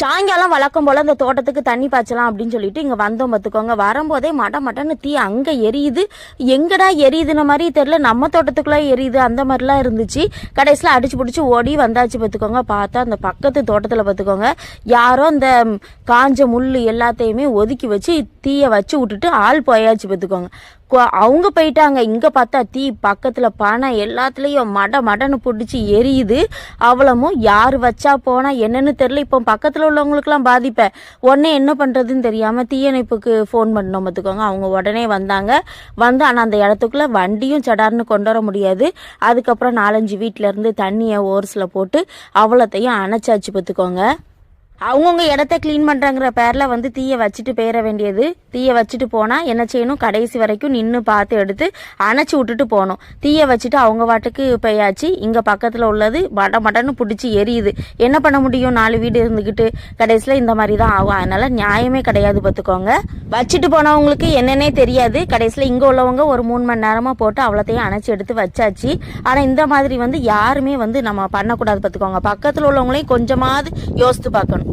சாயங்காலம் வழக்கம் போல் அந்த தோட்டத்துக்கு தண்ணி பாய்ச்சலாம் அப்படின்னு சொல்லிட்டு இங்கே வந்தோம் பார்த்துக்கோங்க வரும்போதே மட மட்டன்னு தீ அங்கே எரியுது. எங்கடா எரியுதுன மாதிரி தெரில நம்ம தோட்டத்துக்குள்ளே எரியுது. அந்த மாதிரிலாம் இருந்துச்சு. கடைசியில் அடிச்சு பிடிச்சி ஓடி வந்தாச்சு பார்த்துக்கோங்க பார்த்தா அந்த பக்கத்து தோட்டத்தில் பார்த்துக்கோங்க யாரோ அந்த காஞ்ச முள் எல்லாத்தையுமே ஒதுக்கி வச்சு தீயை வச்சு விட்டுட்டு ஆள் போயாச்சு பார்த்துக்கோங்க அவங்க போயிட்டாங்க. இங்கே பார்த்தா தீ பக்கத்தில் பனை எல்லாத்துலேயும் மட மடன்னு பிடிச்சி எரியுது. அவ்வளமும் யார் வச்சா போனால் என்னன்னு தெரில இப்போ பக்கத்தில் உள்ளவங்களுக்குலாம் பாதிப்பேன் உடனே என்ன பண்ணுறதுன்னு தெரியாமல் தீயணைப்புக்கு ஃபோன் பண்ணோம் பார்த்துக்கோங்க. அவங்க உடனே வந்தாங்க. வந்து ஆனால் அந்த இடத்துக்குள்ளே வண்டியும் சடார்னு கொண்டு வர முடியாது. அதுக்கப்புறம் நாலஞ்சு வீட்டிலேருந்து தண்ணியை ஓர்ஸில் போட்டு அவ்வளோத்தையும் அணைச்சாச்சு பார்த்துக்கோங்க. அவங்கவுங்க இடத்த க்ளீன் பண்ணுறங்கிற பேரில் வந்து தீயை வச்சுட்டு போயிட வேண்டியது. தீயை வச்சுட்டு போனால் என்ன செய்யணும்? கடைசி வரைக்கும் நின்று பார்த்து எடுத்து அணைச்சி விட்டுட்டு போகணும். தீயை வச்சுட்டு அவங்க வாட்டுக்கு போயாச்சு. இங்கே பக்கத்தில் உள்ளது மட மடன்னு பிடிச்சி எரியுது. என்ன பண்ண முடியும்? நாலு வீடு இருந்துக்கிட்டு கடைசியில் இந்த மாதிரி தான் ஆகும். அதனால் நியாயமே கிடையாது பார்த்துக்கோங்க. வச்சுட்டு போனவங்களுக்கு என்னன்னே தெரியாது. கடைசியில் இங்கே உள்ளவங்க ஒரு மூணு மணி நேரமாக போட்டு அவ்வளோத்தையும் அணைச்சி எடுத்து வச்சாச்சு. ஆனால் இந்த மாதிரி வந்து யாருமே வந்து நம்ம பண்ணக்கூடாது பார்த்துக்கோங்க. பக்கத்தில் உள்ளவங்களையும் கொஞ்சமாவது யோசித்து பார்க்கணும்.